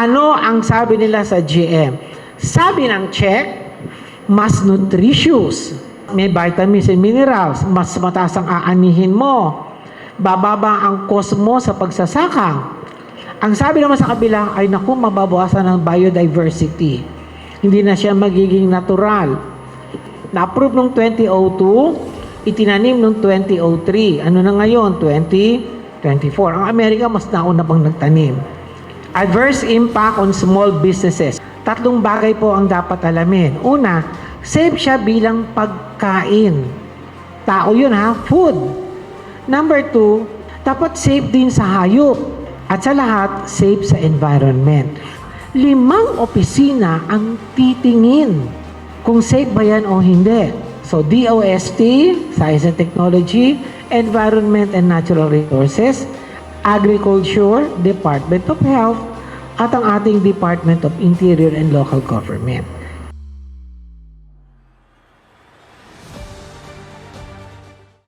Ano ang sabi nila sa GM? Sabi ng check, mas nutritious. May vitamins and minerals. Mas mataas ang aanihin mo. Bababa ang cost mo sa pagsasaka. Ang sabi naman sa kabila ay naku, mababawasan ang biodiversity. Hindi na siya magiging natural. Na-approve noong 2002, itinanim noong 2003. Ano na ngayon? 2024. Ang Amerika mas nauna pang nagtanim. Adverse impact on small businesses. Tatlong bagay po ang dapat alamin. Una, safe siya bilang pagkain. Tao yun ha, food. Number two, dapat safe din sa hayop. At sa lahat, safe sa environment. Limang opisina ang titingin kung safe ba yan o hindi. So, DOST, Science and Technology, Environment and Natural Resources, Agriculture, Department of Health, at ang ating Department of Interior and Local Government.